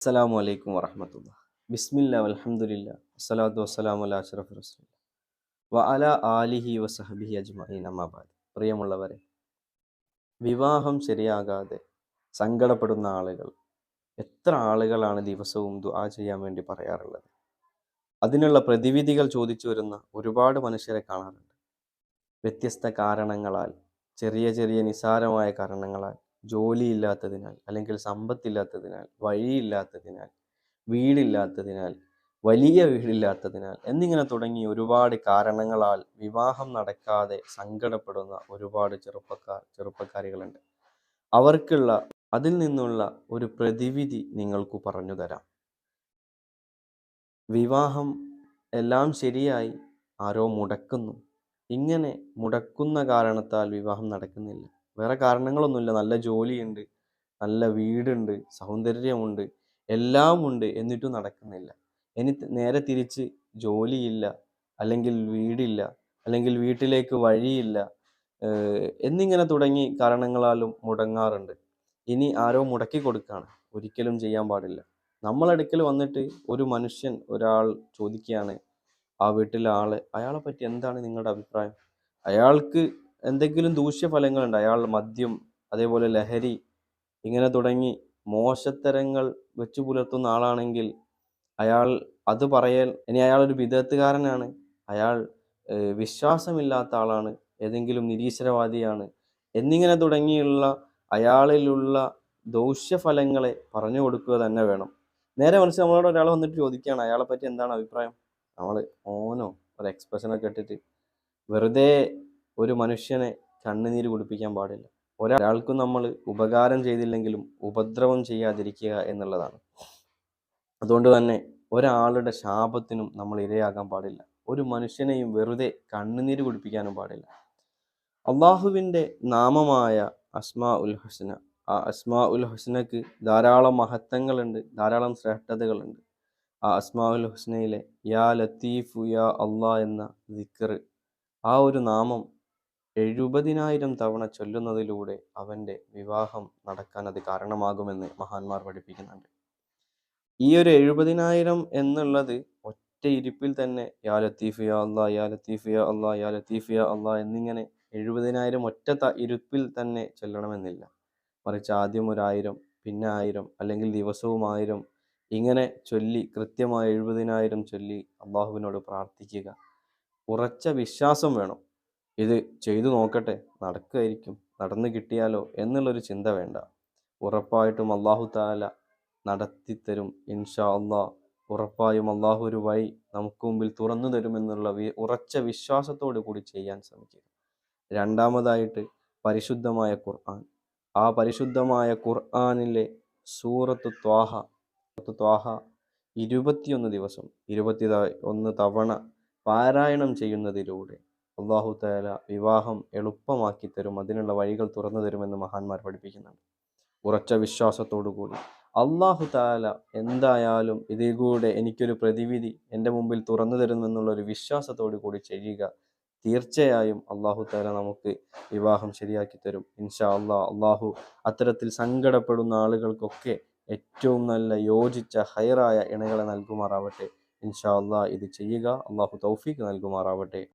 അസ്സലാമു അലൈക്കും വറഹമത്തുള്ള. ബിസ്മില്ല അലഹമുല്ല വസ്സലാത്തു വസ്സലാം അലാ അഷറഫ് റസൂൽ വ അല ആലിഹി വസഹബിഹി അജ്മഈൻ അമ്മാബാദ് പ്രിയമുള്ളവരെ വിവാഹം ശരിയാകാതെ സങ്കടപ്പെടുന്ന ആളുകൾ എത്ര ആളുകളാണ് ദിവസവും ദുആ ചെയ്യാൻ വേണ്ടി പറയാറുള്ളത്? അതിനുള്ള പ്രതിവിധികൾ ചോദിച്ചു വരുന്ന ഒരുപാട് മനുഷ്യരെ കാണാറുണ്ട്. വ്യത്യസ്ത കാരണങ്ങളാൽ ചെറിയ ചെറിയ നിസാരമായ കാരണങ്ങളാൽ ജോലിയില്ലാത്തതിനാൽ അല്ലെങ്കിൽ സമ്പത്തില്ലാത്തതിനാൽ വഴിയില്ലാത്തതിനാൽ വീടില്ലാത്തതിനാൽ വലിയ വീടില്ലാത്തതിനാൽ എന്നിങ്ങനെ തുടങ്ങി ഒരുപാട് കാരണങ്ങളാൽ വിവാഹം നടക്കാതെ സങ്കടപ്പെടുന്ന ഒരുപാട് ചെറുപ്പക്കാർ ചെറുപ്പക്കാരികളുണ്ട്. അവർക്കുള്ള അതിൽ നിന്നുള്ള ഒരു പ്രതിവിധി നിങ്ങൾക്ക് പറഞ്ഞു തരാം. വിവാഹം എല്ലാം ശരിയായി ആരോ മുടക്കുന്നു. ഇങ്ങനെ മുടക്കുന്ന കാരണത്താൽ വിവാഹം നടക്കുന്നില്ല. വേറെ കാരണങ്ങളൊന്നുമില്ല. നല്ല ജോലിയുണ്ട് നല്ല വീടുണ്ട് സൗന്ദര്യമുണ്ട് എല്ലാം ഉണ്ട് എന്നിട്ടും നടക്കുന്നില്ല. ഇനി നേരെ തിരിച്ച് ജോലിയില്ല അല്ലെങ്കിൽ വീടില്ല അല്ലെങ്കിൽ വീട്ടിലേക്ക് വഴിയില്ല എന്നിങ്ങനെ തുടങ്ങി കാരണങ്ങളാലും മുടങ്ങാറുണ്ട്. ഇനി ആരോ മുടക്കി കൊടുക്കുകയാണ് ഒരിക്കലും ചെയ്യാൻ പാടില്ല. നമ്മളടുക്കൽ വന്നിട്ട് ഒരു മനുഷ്യൻ ഒരാൾ ചോദിക്കുകയാണ് ആ വീട്ടിലെ ആൾ അയാളെ പറ്റി എന്താണ് നിങ്ങളുടെ അഭിപ്രായം? അയാൾക്ക് എന്തെങ്കിലും ദൂഷ്യഫലങ്ങളുണ്ട്. അയാൾ മദ്യം അതേപോലെ ലഹരി ഇങ്ങനെ തുടങ്ങി മോശത്തരങ്ങൾ വെച്ചു പുലർത്തുന്ന ആളാണെങ്കിൽ അയാൾ അത് പറയൽ ഇനി അയാൾ ഒരു വിദഗ്ധകാരനാണ്. അയാൾ വിശ്വാസമില്ലാത്ത ആളാണ്. ഏതെങ്കിലും നിരീശ്വരവാദിയാണ്. എന്നിങ്ങനെ തുടങ്ങിയുള്ള അയാളിലുള്ള ദൂഷ്യഫലങ്ങളെ പറഞ്ഞു കൊടുക്കുക തന്നെ വേണം. നേരെ മനസ്സിൽ നമ്മളോട് ഒരാൾ വന്നിട്ട് ചോദിക്കുകയാണ് അയാളെ പറ്റി എന്താണ് അഭിപ്രായം? നമ്മൾ ഓനോ ഒരു എക്സ്പ്രഷനൊക്കെ ഇട്ടിട്ട് വെറുതെ ഒരു മനുഷ്യനെ കണ്ണുനീര് കുടിപ്പിക്കാൻ പാടില്ല. ഒരാൾക്കും നമ്മൾ ഉപകാരം ചെയ്തില്ലെങ്കിലും ഉപദ്രവം ചെയ്യാതിരിക്കുക എന്നുള്ളതാണ്. അതുകൊണ്ട് തന്നെ ഒരാളുടെ ശാപത്തിനും നമ്മൾ ഇരയാകാൻ പാടില്ല. ഒരു മനുഷ്യനെയും വെറുതെ കണ്ണുനീര് കുടിപ്പിക്കാനും പാടില്ല. അള്ളാഹുവിന്റെ നാമമായ അസ്മാ ഉൽ ഹുസ്ന ആ അസ്മാ ഉൽ ഹുസ്നക്ക് ധാരാളം മഹത്വങ്ങളുണ്ട് ധാരാളം ശ്രേഷ്ഠതകളുണ്ട്. ആ അസ്മാ ഉൽ ഹുസ്നയിലെ യാ ലത്തീഫു യാ അള്ളാ എന്ന ദിക്കർ ആ ഒരു നാമം എഴുപതിനായിരം തവണ ചൊല്ലുന്നതിലൂടെ അവന്റെ വിവാഹം നടക്കാൻ അത് കാരണമാകുമെന്ന് മഹാന്മാർ പഠിപ്പിക്കുന്നുണ്ട്. ഈ ഒരു എഴുപതിനായിരം എന്നുള്ളത് ഒറ്റ ഇരിപ്പിൽ തന്നെ യാ ലത്തീഫ് യാ അള്ളാ യാ ലത്തീഫ് യാ അള്ളാ യാ ലത്തീഫ് യാ അള്ളാ എന്നിങ്ങനെ എഴുപതിനായിരം ഒറ്റ ഇരുപ്പിൽ തന്നെ ചൊല്ലണമെന്നില്ല. മറിച്ച് ആദ്യം ഒരായിരം പിന്നെ ആയിരം അല്ലെങ്കിൽ ദിവസവും ആയിരം ഇങ്ങനെ ചൊല്ലി കൃത്യമായ എഴുപതിനായിരം ചൊല്ലി അള്ളാഹുവിനോട് പ്രാർത്ഥിക്കുക. ഉറച്ച വിശ്വാസം വേണം. ഇത് ചെയ്തു നോക്കട്ടെ. നടക്കുമായിരിക്കും നടന്നു കിട്ടിയാലോ എന്നുള്ളൊരു ചിന്ത വേണ്ട. ഉറപ്പായിട്ടും അള്ളാഹു താല നടത്തിത്തരും ഇൻഷാ അള്ളാ ഉറപ്പായും അള്ളാഹു ഒരു വഴി നമുക്ക് മുമ്പിൽ തുറന്നു തരുമെന്നുള്ള ഉറച്ച വിശ്വാസത്തോടു കൂടി ചെയ്യാൻ ശ്രമിക്കുക. രണ്ടാമതായിട്ട് പരിശുദ്ധമായ ഖുർആൻ. ആ പരിശുദ്ധമായ ഖുർആനിലെ സൂറത്ത് ത്വാഹ ത്വാഹ ഇരുപത്തിയൊന്ന് ദിവസം ഇരുപത്തി ഒന്ന് തവണ പാരായണം ചെയ്യുന്നതിലൂടെ അള്ളാഹു താല വിവാഹം എളുപ്പമാക്കി തരും അതിനുള്ള വഴികൾ തുറന്നു തരുമെന്ന് മഹാന്മാർ പഠിപ്പിക്കുന്നുണ്ട്. ഉറച്ച വിശ്വാസത്തോടു കൂടി. അള്ളാഹു താല എന്തായാലും ഇതിൽ കൂടെ എനിക്കൊരു പ്രതിവിധി എന്റെ മുമ്പിൽ തുറന്നു തരുമെന്നുള്ള ഒരു വിശ്വാസത്തോടു കൂടി ചെയ്യുക തീർച്ചയായും അള്ളാഹു താല നമുക്ക് വിവാഹം ശരിയാക്കി തരും. ഇൻഷാ അള്ളാഹ് അള്ളാഹു അത്തരത്തിൽ സങ്കടപ്പെടുന്ന ആളുകൾക്കൊക്കെ ഏറ്റവും നല്ല യോജിച്ച ഹൈറായ ഇണകളെ നൽകുമാറാവട്ടെ. ഇൻഷാ അള്ളാഹ് ഇത് ചെയ്യുക. അള്ളാഹു തൗഫീക്ക് നൽകുമാറാവട്ടെ.